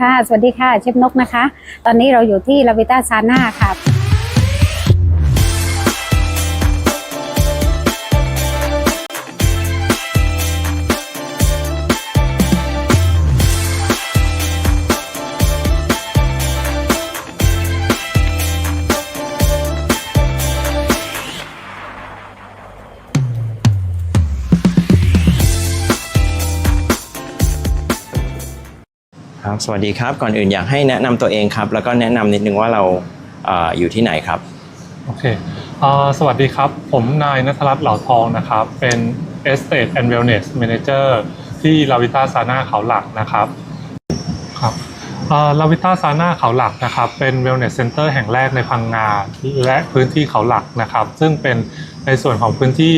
ค่ะ สวัสดีค่ะ เชฟนกนะคะ ตอนนี้เราอยู่ที่ลาวิต้าซาน่าค่ะ สวัสดีครับ ก่อนอื่นอยากให้แนะนำตัวเองครับ แล้วก็แนะนำนิดนึงว่าเราอยู่ที่ไหนครับ โอเคสวัสดีครับ ผมนายนัทรัตน์เหล่าทองนะครับ เป็น Estate and Wellness Manager ที่ลาวิต้าซาน่าเขาหลักนะครับครับลาวิต้าซาน่าเขาหลักนะครับเป็น Wellness Center แห่งแรกในพังงาและพื้นที่เขาหลักนะครับ ซึ่งเป็นในส่วนของพื้นที่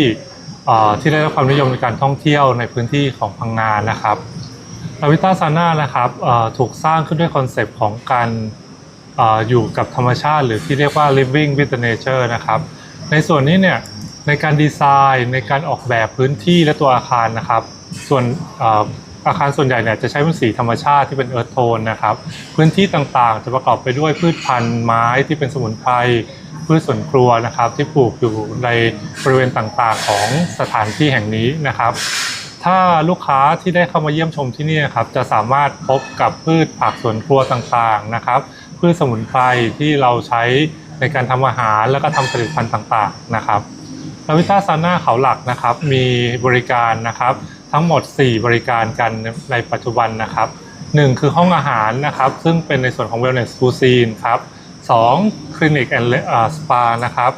ที่ได้รับความนิยมในการท่องเที่ยวในพื้นที่ของพังงานะครับ ลาวิต้าซาน่านะครับถูกสร้างขึ้นด้วยคอนเซปต์ของการออยู่กับธรรมชาติ หรือที่เรียกว่า living with the nature นะครับในส่วนนี้เนี่ยในการดีไซน์ในการออกแบบพื้นที่และตัวอาคารนะครับ ส่วนเอ่ออาคารส่วนใหญ่เนี่ยจะใช้เป็นสีธรรมชาติที่เป็นเอิร์ธโทนนะครับ พื้นที่ต่างๆ จะประกอบไปด้วยพืชพันธุ์ไม้ที่เป็นสมุนไพรพืชสวนครัวนะครับ ที่ปลูกอยู่ในบริเวณต่างๆ ของสถานที่แห่งนี้นะครับ ถ้าลูกค้าที่ได้เข้ามาเยี่ยมชมที่นี่นะครับจะสามารถพบกับพืชผักสวนครัวต่างๆนะครับ พืชสมุนไพรที่เราใช้ในการทำอาหารแล้วก็ทำผลิตภัณฑ์ต่างๆนะครับลาวิต้าซาน่าเขาหลักนะครับ มีบริการนะครับ ทั้งหมด 4 บริการกันในปัจจุบันนะครับ 1 คือห้องอาหารนะครับ ซึ่งเป็นในส่วนของ Wellness Cuisine ครับ 2 Clinic and Spa นะครับ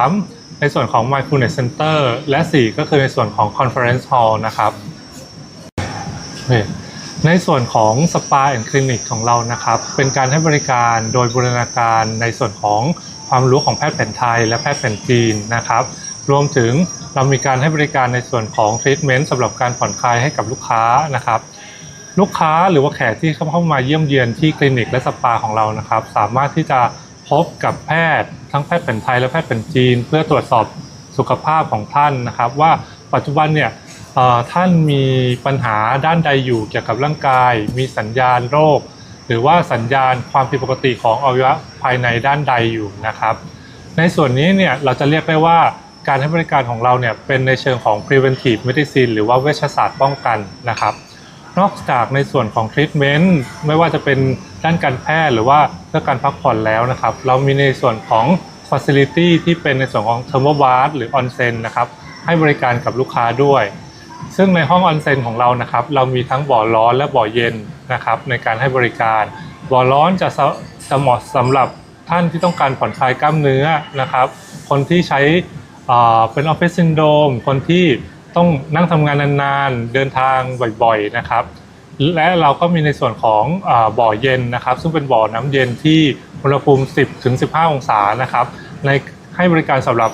3 ในส่วนของ Mindfulness Center และ 4 ก็คือในส่วนของ Conference Hall นะครับ ในส่วนของสปาแอนด์คลินิกของเรานะครับ เป็นการให้บริการโดยบูรณาการในส่วนของความรู้ของแพทย์แผนไทยและแพทย์แผนจีนนะครับ รวมถึงเรามีการให้บริการในส่วนของทรีทเมนต์สำหรับการผ่อนคลายให้กับลูกค้านะครับ ลูกค้าหรือว่าแขกที่เข้ามาเยี่ยมเยียนที่คลินิกและสปาของเรานะครับ สามารถที่จะ พบกับแพทย์ทั้งแพทย์แผนไทยและแพทย์แผนจีน เพื่อตรวจสอบสุขภาพของท่านนะครับ ว่าปัจจุบันเนี่ยท่านมีปัญหาด้านใดอยู่เกี่ยวกับร่างกาย มีสัญญาณโรค หรือว่าสัญญาณความผิดปกติของอวัยวะภายในด้านใดอยู่นะครับ ในส่วนนี้เนี่ยเราจะเรียกได้ว่าการให้บริการของเราเนี่ยเป็นในเชิงของ preventive medicine หรือว่าเวชศาสตร์ป้องกันนะครับ นอกจากในส่วนของ treatment ไม่ว่าจะเป็น ด้านการแพทย์หรือว่าเพื่อการพักผ่อนแล้วนะครับ เรามีในส่วนของ facility ที่เป็นในส่วนของ thermal bath หรือ onsen นะครับให้บริการกับลูกค้าด้วย ซึ่งในห้องออนเซ็นของเรานะครับ เรามีทั้งบ่อร้อนและบ่อเย็นนะครับในการให้บริการ บ่อร้อนจะจะเหมาะสำหรับท่านที่ต้องการผ่อนคลายกล้ามเนื้อนะครับ คนที่ใช้เป็นออฟฟิศซินโดรมคนที่ต้องนั่งทำงานนานๆ เดินทางบ่อยๆนะครับ และเราก็มีในส่วนของอบ่อเย็นนะครับ ซึ่งเป็นบ่อน้ำเย็นที่อุณหภูมิ 10ถึง15 องศานะครับในให้บริการสำหรับ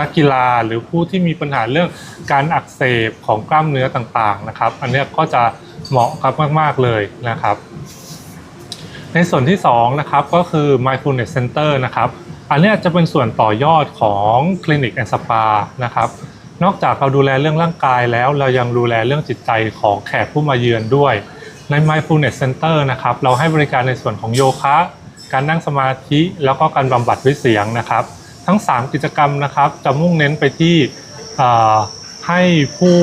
นักกีฬาหรือผู้ที่มีปัญหาเรื่องการอักเสบของกล้ามเนื้อต่างๆนะครับ อันนี้ก็จะเหมาะครับมากๆเลยนะครับ ในส่วนที่2นะครับก็คือ mindfulness center นะครับ อันนี้จะเป็นส่วนต่อยอดของ clinic and spa นะครับ นอกจากเราดูแลเรื่องร่างกายแล้ว เรายังดูแลเรื่องจิตใจของแขกผู้มาเยือนด้วย ใน mindfulness center นะครับ เราให้บริการในส่วนของโยคะ การนั่งสมาธิ แล้วก็การบำบัดด้วยเสียงนะครับ ทั้ง 3 กิจกรรมนะครับ จะมุ่งเน้นไปที่ให้ผู้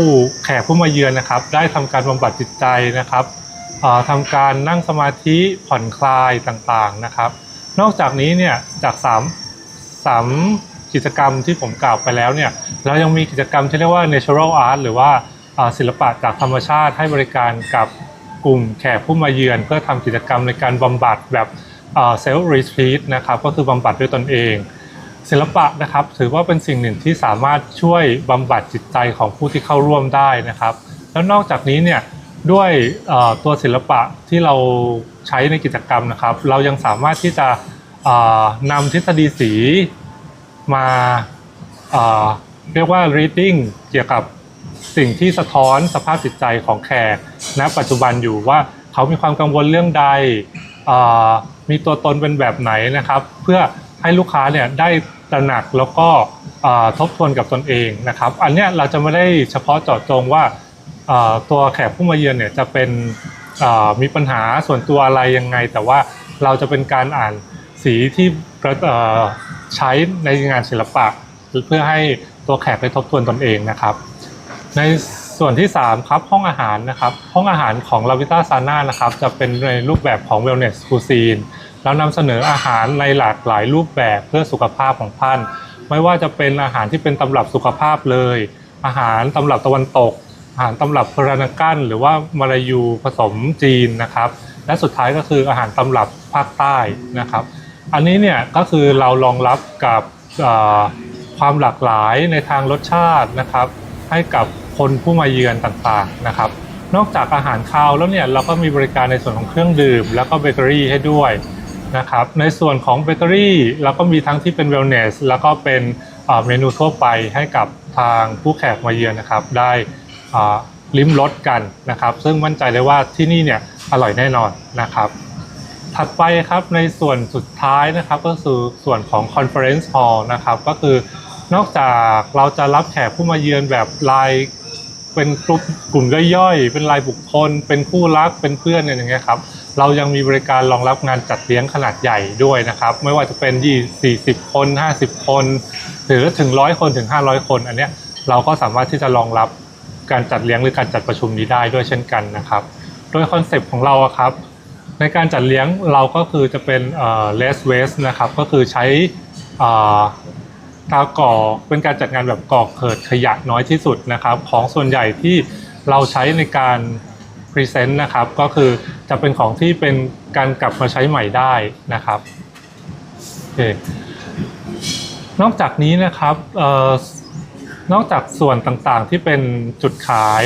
แขกผู้มาเยือนนะครับ ได้ทำการบำบัดจิตใจนะครับทำการนั่งสมาธิผ่อนคลายต่างๆนะครับ นอกจากนี้เนี่ยจาก3 3 กิจกรรมที่ผมกล่าวไปแล้วเนี่ยเรายังมีกิจกรรมที่เรียกว่า natural art หรือว่าศิลปะจากธรรมชาติให้บริการกับกลุ่มแขกผู้มาเยือน เพื่อทำกิจกรรมในการบำบัดแบบเซลฟ์รีทรีตนะครับก็คือบำบัดด้วยตนเอง ศิลปะนะครับถือว่าเป็นสิ่งหนึ่งที่สามารถช่วยบำบัดจิตใจของผู้ที่เข้าร่วมได้นะครับ แล้วนอกจากนี้เนี่ยด้วยตัวศิลปะที่เราใช้ในกิจกรรมนะครับ เรายังสามารถที่จะนำทฤษฎีสี มาเอ่อเรียกว่า reading เกี่ยวกับสิ่งที่สะท้อนสภาพจิตใจของแขกณปัจจุบันอยู่ว่าเขามีความกังวลเรื่องใดมีตัวตนเป็นแบบไหนนะครับ เพื่อให้ลูกค้าเนี่ยได้ตระหนักแล้วก็ทบทวนกับตนเองนะครับ อันเนี้ยเราจะไม่ได้เฉพาะเจาะจงว่าตัวแขกผู้มาเยือนเนี่ยจะเป็นมีปัญหาส่วนตัวอะไรยังไง แต่ว่าเราจะเป็นการอ่านสีที่ ใช้ในงานศิลปะเพื่อให้ตัวแขกได้ทบทวนตนเองนะครับ ในส่วนที่ 3 ครับ ห้องอาหารนะครับ ห้องอาหารของ l a v i t a Sana นะครับ จะเป็นในรูปแบบของ Wellness Cuisine แล้วนำเสนออาหารในหลากหลายรูปแบบเพื่อสุขภาพของท่าน ไม่ว่าจะเป็นอาหารที่เป็นตำรับสุขภาพเลย อาหารตำรับตะวันตก อาหารตำรับพรานากันหรือว่ามาลายูผสมจีนนะครับ และสุดท้ายก็คืออาหารตำรับภาคใต้นะครับ อันนี้เนี่ยก็คือเรารองรับกับความหลากหลายในทางรสชาตินะครับ ให้กับคนผู้มาเยือนต่างๆนะครับ นอกจากอาหารคาวแล้วเนี่ยเราก็มีบริการในส่วนของเครื่องดื่ม แล้วก็เบเกอรี่ให้ด้วยนะครับในส่วนของเบเกอรี่เราก็มีทั้งที่เป็นเวลเนสแล้วก็เป็นเมนูทั่วไปให้กับทางผู้แขกมาเยือนนะครับ ได้ลิ้มรสกันนะครับ ซึ่งมั่นใจเลยว่าที่นี่เนี่ยอร่อยแน่นอนนะครับ ถัดไปครับในส่วนสุดท้ายนะครับก็คือส่วนของ Conference Hall นะครับก็คือนอกจากเราจะรับแขกผู้มาเยือนแบบรายเป็นกลุ่มกลุ่มย่อยๆ เป็นรายบุคคล เป็นคู่รัก เป็นเพื่อนเนี่ยอย่างเงี้ยครับ เรายังมีบริการรองรับงานจัดเลี้ยงขนาดใหญ่ด้วยนะครับ ไม่ว่าจะเป็นยี่40 คน 50 คน หรือถึงร้อยคนถึง 500 คน อันเนี้ยเราก็สามารถที่จะรองรับการจัดเลี้ยงหรือการจัดประชุมนี้ได้ด้วยเช่นกันนะครับ โดยคอนเซปต์ของเราครับ ในการจัดเลี้ยงเราก็คือจะเป็นเอ่อ less waste นะครับ ก็คือใช้อ่อตาก่อเป็นการจัดงานแบบก่อเกิดขยะน้อยที่สุดนะครับ ของส่วนใหญ่ที่เราใช้ในการพรีเซนต์นะครับ ก็คือจะเป็นของที่เป็นการกลับมาใช้ใหม่ได้นะครับโอเคนอกจากนี้นะครับออนอกจากส่วนต่างๆที่เป็นจุดขาย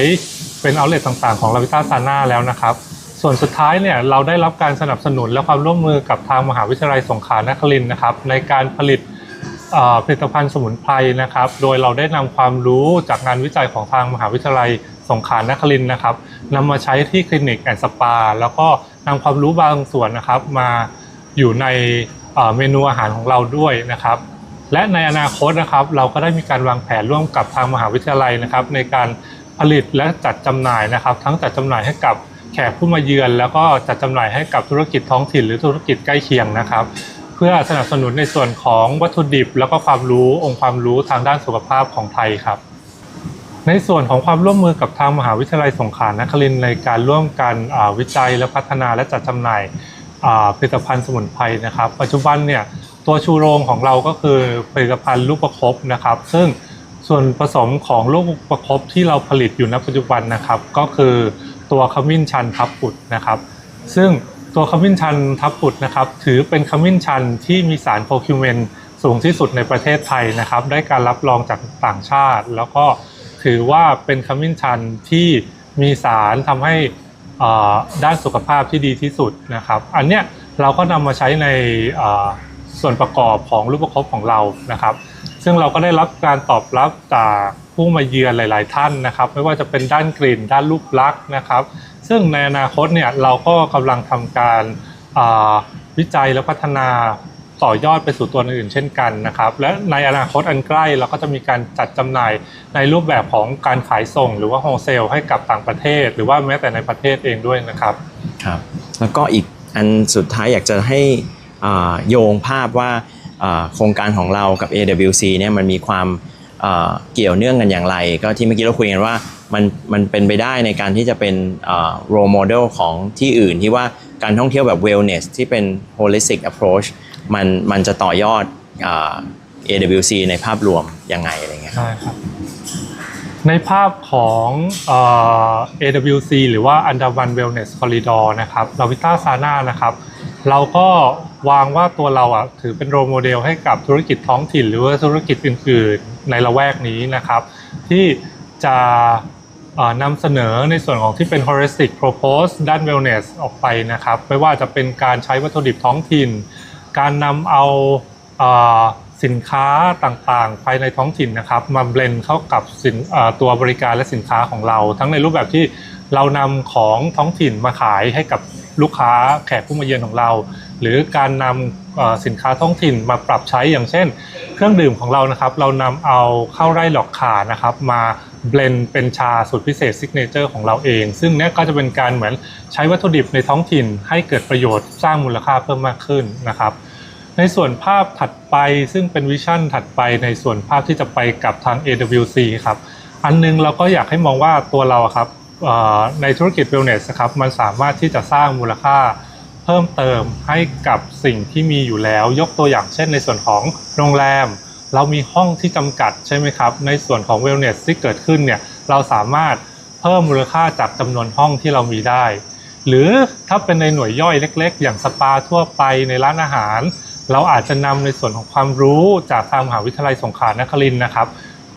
เป็นเอาเล t ต่างๆของลาวิต้าซาน่าแล้วนะครับ ส่วนสุดท้ายเนี่ยเราได้รับการสนับสนุนและความร่วมมือกับทางมหาวิทยาลัยสงขลานครินทร์นะครับ ในการผลิตผลิตภัณฑ์สมุนไพรนะครับ โดยเราได้นำความรู้จากงานวิจัยของทางมหาวิทยาลัยสงขลานครินทร์นะครับนำมาใช้ที่คลินิกแอนด์สปา แล้วก็นำความรู้บางส่วนนะครับ มาอยู่ในเอ่อเมนูอาหารของเราด้วยนะครับ และในอนาคตนะครับ เราก็ได้มีการวางแผนร่วมกับทางมหาวิทยาลัยนะครับ ในการผลิตและจัดจำหน่ายนะครับ ทั้งจัดจำหน่ายให้กับ แขกผู้มาเยือน แล้วก็จัดจำหน่ายให้กับธุรกิจท้องถิ่นหรือธุรกิจใกล้เคียงนะครับ เพื่อสนับสนุนในส่วนของวัตถุดิบ แล้วก็ความรู้องค์ความรู้ทางด้านสุขภาพของไทยครับ ในส่วนของความร่วมมือกับทางมหาวิทยาลัยสงขลานครินทร์ในการร่วมกันวิจัยและพัฒนาและจัดจำหน่ายผลิตภัณฑ์สมุนไพรนะครับ ปัจจุบันเนี่ยตัวชูโรงของเราก็คือผลิตภัณฑ์ลูกประคบนะครับ ซึ่งส่วนผสมของลูกประคบที่เราผลิตอยู่ณปัจจุบันนะครับ ก็คือ ตัวขมิ้นชันทับปุดนะครับ ซึ่งตัวขมิ้นชันทับปุดนะครับถือเป็นขมิ้นชันที่มีสารโคคิวเมนสูงที่สุดในประเทศไทยนะครับ ได้การรับรองจากต่างชาติ แล้วก็ถือว่าเป็นขมิ้นชันที่มีสารทำให้ด้านสุขภาพที่ดีที่สุดนะครับ อันเนี้ยเราก็นำมาใช้ในส่วนประกอบของรูปประคบของเรานะครับ ซึ่งเราก็ได้รับการตอบรับจากผู้มาเยือนหลาย ๆ ท่านนะครับ ไม่ว่าจะเป็นด้านกลิ่น ด้านรูปลักษณ์นะครับ ซึ่งในอนาคตเนี่ยเราก็กำลังทำการวิจัยและพัฒนาต่อยอดไปสู่ตัวอื่นเช่นกันนะครับ และในอนาคตอันใกล้เราก็จะมีการจัดจำหน่ายในรูปแบบของการขายส่ง หรือว่าโฮเซลให้กับต่างประเทศ หรือว่าแม้แต่ในประเทศเองด้วยนะครับครับ แล้วก็อีกอันสุดท้ายอยากจะให้โยงภาพว่า โครงการของเรากับ AWC เนี่ยมันมีความเกี่ยวเนื่องกันอย่างไร ก็ที่เมื่อกี้เราคุยกันว่ามันมันเป็นไปได้ในการที่จะเป็น role model ของที่อื่นที่ว่าการท่องเที่ยวแบบ wellness ที่เป็น holistic approach มันมันจะต่อยอดอ AWC ในภาพรวมยังไงอะไรเงี้ยใช่ครับในภาพของอ AWC หรือว่า Andaman Wellness Corridor นะครับลาวิต้าซาน่านะครับ เราก็ วางว่าตัวเราอะถือเป็นโรโมเดลให้กับธุรกิจท้องถิ่น หรือว่าธุรกิจอื่นๆในละแวกนี้นะครับ ที่จะนำเสนอในส่วนของที่เป็น holistic propose ด้าน wellness ออกไปนะครับ ไม่ว่าจะเป็นการใช้วัตถุดิบท้องถิ่น การนำเอาสินค้าต่างๆ ภายในท้องถิ่นนะครับ มาเบลนเข้ากับสินตัวบริการและสินค้าของเรา ทั้งในรูปแบบที่เรานำของท้องถิ่นมาขายให้กับลูกค้าแขกผู้มาเยือนของเรา หรือการนำสินค้าท้องถิ่นมาปรับใช้อย่างเช่น เครื่องดื่มของเรานะครับ เรานำเอาข้าวไร่หลอกขานะครับ มาเบลนเป็นชาสูตรพิเศษซิกเนเจอร์ของเราเอง ซึ่งเนี้ยก็จะเป็นการเหมือนใช้วัตถุดิบในท้องถิ่น ให้เกิดประโยชน์สร้างมูลค่าเพิ่มมากขึ้นนะครับ ในส่วนภาพถัดไปซึ่งเป็นวิชั่นถัดไปในส่วนภาพที่จะไปกับทาง AWC ครับอันนึงเราก็อยากให้มองว่าตัวเราครับในธุรกิจ wellness นะครับมันสามารถที่จะสร้างมูลค่า เพิ่มเติมให้กับสิ่งที่มีอยู่แล้ว ยกตัวอย่างเช่นในส่วนของโรงแรม เรามีห้องที่จำกัดใช่ไหมครับ ในส่วนของ wellness ที่เกิดขึ้นเนี่ยเราสามารถเพิ่มมูลค่าจากจำนวนห้องที่เรามีได้ หรือถ้าเป็นในหน่วยย่อยเล็ก ๆ อย่างสปาทั่วไปในร้านอาหาร เราอาจจะนำในส่วนของความรู้จากทางมหาวิทยาลัยสงขลานครินทร์นะครับ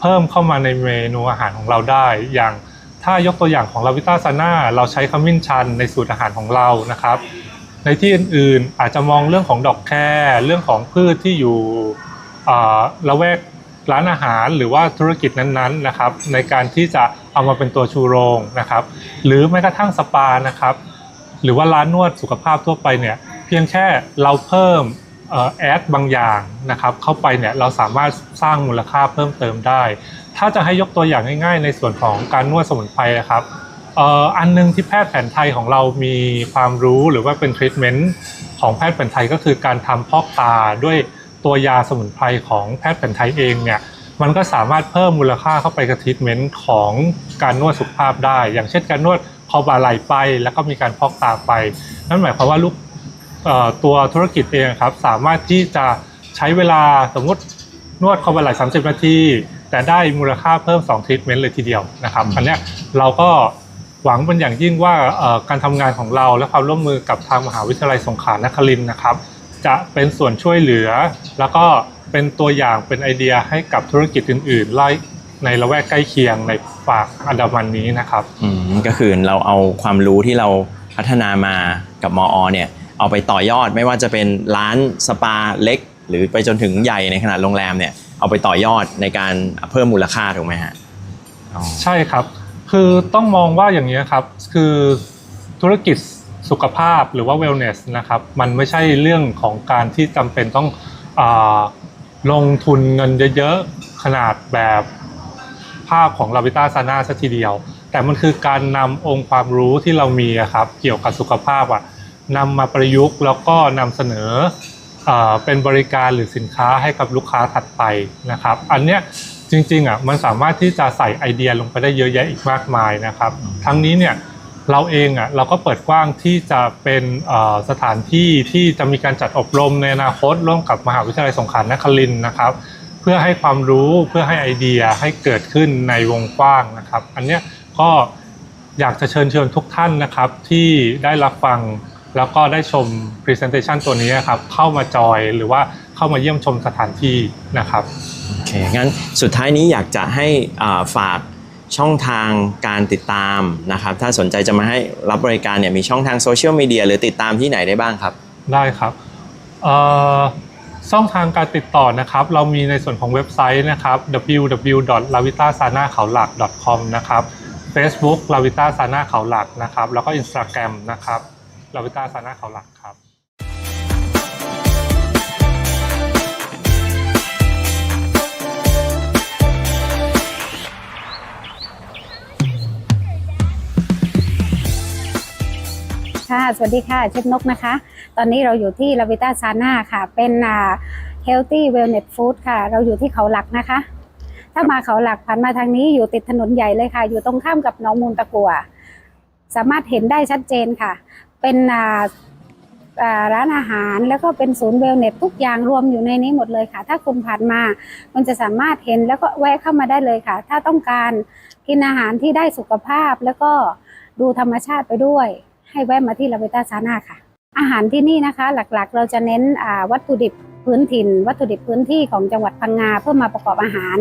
เพิ่มเข้ามาในเมนูอาหารของเราได้ อย่างถ้ายกตัวอย่างของลาวิต้าซาน่าเราใช้ขมิ้นชันในสูตรอาหารของเรานะครับ ในที่อื่นๆอาจจะมองเรื่องของดอกแครเรื่องของพืชที่อยู่ละแวกร้านอาหารหรือว่าธุรกิจนั้นๆนะครับ ในการที่จะเอามาเป็นตัวชูโรงนะครับ หรือแม้กระทั่งสปานะครับ หรือว่าร้านนวดสุขภาพทั่วไปเนี่ยเพียงแค่เราเพิ่มออแอดบางอย่างนะครับ เข้าไปเนี่ยเราสามารถสร้างมูลค่าเพิ่มเติมได้ ถ้าจะให้ยกตัวอย่างง่ายๆ ในส่วนของการนวดสมุนไพรนะครับ อันหนึงที่แพทย์แผนไทยของเรามีความรู้หรือว่าเป็นทรีทเมนต์ของแพทย์แผนไทยก็คือการทำพอกตาด้วยตัวยาสมุนไพรของแพทย์แผนไทยเองเนี่ยมันก็สามารถเพิ่มมูลค่าเข้าไปกับทรีทเมนต์ของการนวดสุขภาพได้ อย่างเช่นการนวดคอบาไหลไป แล้วก็มีการพอกตาไป นั่นหมายความว่าลูกตัวธุรกิจเองครับสามารถที่จะใช้เวลาสมมตินวดคอบาไหล30 นาที แต่ได้มูลค่าเพิ่ม2ทรีทเมนต์เลยทีเดียวนะครับอันนี้เราก็ หวังเป็นอย่างยิ่งว่าเอ่อการทำงานของเราและความร่วมมือกับทางมหาวิทยาลัยสงขลานครินทร์นะครับ จะเป็นส่วนช่วยเหลือ แล้วก็เป็นตัวอย่างเป็นไอเดียให้กับธุรกิจอื่นๆไล่ในละแวกใกล้เคียงในฝากอันดามันนี้นะครับอืมก็คือเราเอาความรู้ที่เราพัฒนามากับมอเนี่ยเอาไปต่อยอดไม่ว่าจะเป็นร้านสปาเล็ก หรือไปจนถึงใหญ่ในขนาดโรงแรมเนี่ยเอาไปต่อยอดในการเพิ่มมูลค่าถูกไหมฮะอ๋อใช่ครับ คือต้องมองว่าอย่างนี้ครับ คือธุรกิจสุขภาพหรือว่า wellness นะครับมันไม่ใช่เรื่องของการที่จำเป็นต้องอลงทุนเงินเยอะๆ ขนาดแบบภาพของลาวิต้าซาน่าซะทีเดียว แต่มันคือการนำองค์ความรู้ที่เรามีครับเกี่ยวกับสุขภาพอะนำมาประยุกต์แล้วก็นำเสนออเป็นบริการหรือสินค้าให้กับลูกค้าถัดไปนะครับ อันเนี้ย จริงๆอะมันสามารถที่จะใส่ไอเดียลงไปได้เยอะแยะอีกมากมายนะครับ ทั้งนี้เนี่ยเราเองอะเราก็เปิดกว้างที่จะเป็นเอ่อสถานที่ที่จะมีการจัดอบรมในอนาคตร่วมกับมหาวิทยาลัยสงขลานครินทร์นะครับ เพื่อให้ความรู้เพื่อให้ไอเดียให้เกิดขึ้นในวงกว้างนะครับ อันเนี้ยก็อยากจะเชิญชวนทุกท่านนะครับที่ได้รับฟังแล้วก็ได้ชม Presentation ตัวนี้นะครับเข้ามาจอยหรือว่า เข้ามาเยี่ยมชมสถานที่นะครับโอเคงั้นสุดท้ายนี้อยากจะให้อ่าฝากช่องทางการติดตามนะครับ ถ้าสนใจจะมาให้รับบริการเนี่ยมีช่องทางโซเชียลมีเดียหรือติดตามที่ไหนได้บ้างครับ ได้ครับเอ่อช่องทางการติดต่อนะครับ เรามีในส่วนของเว็บไซต์นะครับ www.lavitasana เขาหลัก .com นะครับ Facebook lavita sana เขาหลักนะครับ แล้วก็ Instagram นะครับ lavita sana เขาหลักครับ ค่ะ สวัสดีค่ะ เชฟนกนะคะ ตอนนี้เราอยู่ที่ลาวิต้าซาน่าค่ะ เป็นอ่า healthy wellness food ค่ะ เราอยู่ที่เขาหลักนะคะ ถ้ามาเขาหลักผ่านมาทางนี้อยู่ติดถนนใหญ่เลยค่ะ อยู่ตรงข้ามกับหนองมูลตะกัว สามารถเห็นได้ชัดเจนค่ะ เป็นอ่าอ่าร้านอาหารแล้วก็เป็นศูนย์เวลเนสทุกอย่างรวมอยู่ในนี้หมดเลยค่ะ ถ้าคุณผ่านมามันจะสามารถเห็นแล้วก็แวะเข้ามาได้เลยค่ะ ถ้าต้องการกินอาหารที่ได้สุขภาพแล้วก็ดูธรรมชาติไปด้วย ให้แวะมาที่ลาเวต้าซาน่าค่ะ อาหารที่นี่นะคะ หลักๆ เราจะเน้นวัตถุดิบพื้นถิ่น วัตถุดิบพื้นที่ของจังหวัดพังงาเพื่อมาประกอบอาหาร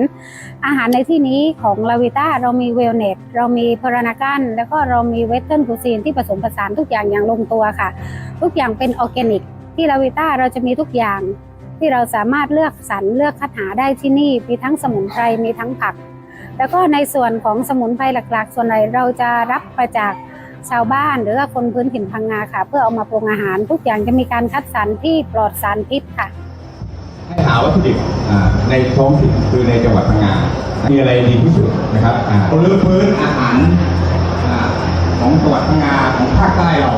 อาหารในที่นี้ของลาวิต้าเรามีเวลเนสเรามีพารานากันแล้วก็เรามีเวสเทิร์นคูซีนที่ผสมผสานทุกอย่างอย่างลงตัวค่ะ ทุกอย่างเป็นออร์แกนิก ที่ลาวิต้าเราจะมีทุกอย่าง ที่เราสามารถเลือกสรรเลือกคัดหาได้ที่นี่ มีทั้งสมุนไพรมีทั้งผัก แล้วก็ในส่วนของสมุนไพรหลัก ๆ ส่วนใหญ่เราจะรับมาจาก ชาวบ้านหรือว่าคนพื้นถิ่นพังงาค่ะ เพื่อเอามาปรุงอาหาร ทุกอย่างจะมีการคัดสรรที่ปลอดสารพิษค่ะ ให้หาวัตถุดิบอ่าในท้องถิ่นคือในจังหวัดพังงา มีอะไรดีที่สุดนะครับอ่ารื้อฟื้นอาหารอ่าของจังหวัดพังงาของภาคใต้เรา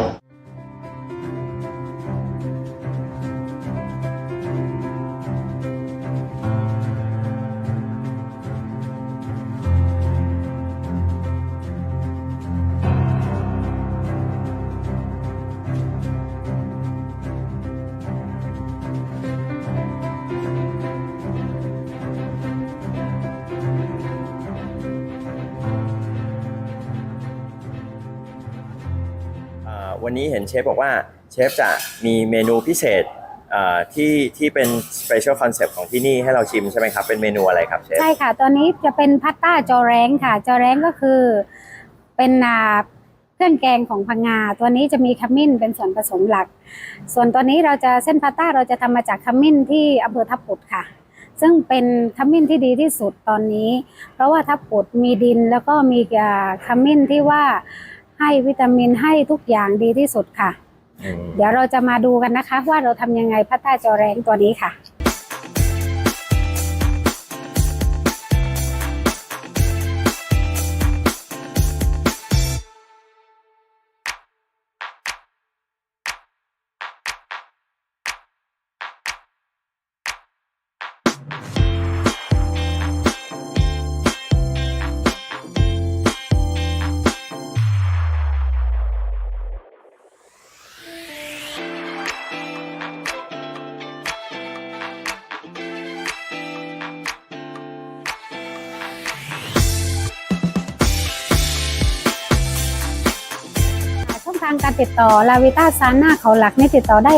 วันนี้เห็นเชฟบอกว่าเชฟจะมีเมนูพิเศษอ่อที่ที่เป็น special concept ของที่นี่ให้เราชิมใช่ไหมครับ เป็นเมนูอะไรครับเชฟ ใช่ค่ะตัวนี้จะเป็นพาสต้าจอแรงค่ะ จอแรงก็คือเป็นอ่าเครื่องแกงของพังงา ตัวนี้จะมีขมิ้นเป็นส่วนผสมหลัก ส่วนตัวนี้เราจะเส้นพาสต้าเราจะทำมาจากขมิ้นที่อำเภอทับปุดค่ะ ซึ่งเป็นขมิ้นที่ดีที่สุดตอนนี้ เพราะว่าทับปุดมีดินแล้วก็มีอ่าขมิ้นที่ว่า ให้วิตามินให้ทุกอย่างดีที่สุดค่ะอืมเดี๋ยวเราจะมาดูกันนะคะ ว่าเราทำยังไงพาสต้าจอแรงตัวนี้ค่ะางการติดต่อลาวิต้าซาน่าเขาหลักนี่ติดต่อได้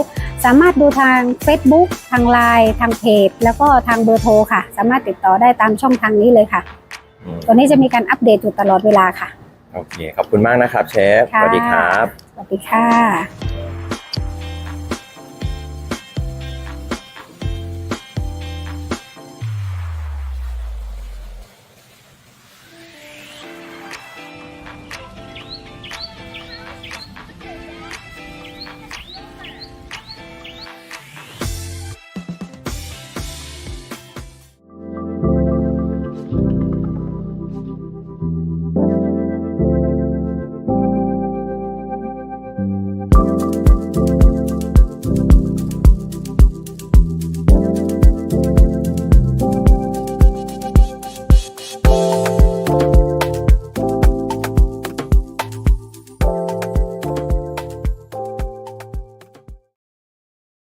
สามารถดูทาง Facebook ทางไลน์ทางเพจ แล้วก็ทางเบอร์โทรค่ะ สามารถติดต่อได้ตามช่องทางนี้เลยค่ะอืมตัวนี้จะมีการอัปเดตอยู่ตลอดเวลาค่ะ โอเค ขอบคุณมากนะครับเชฟสค่ะวัสดีครับ สวัสดีค่ะ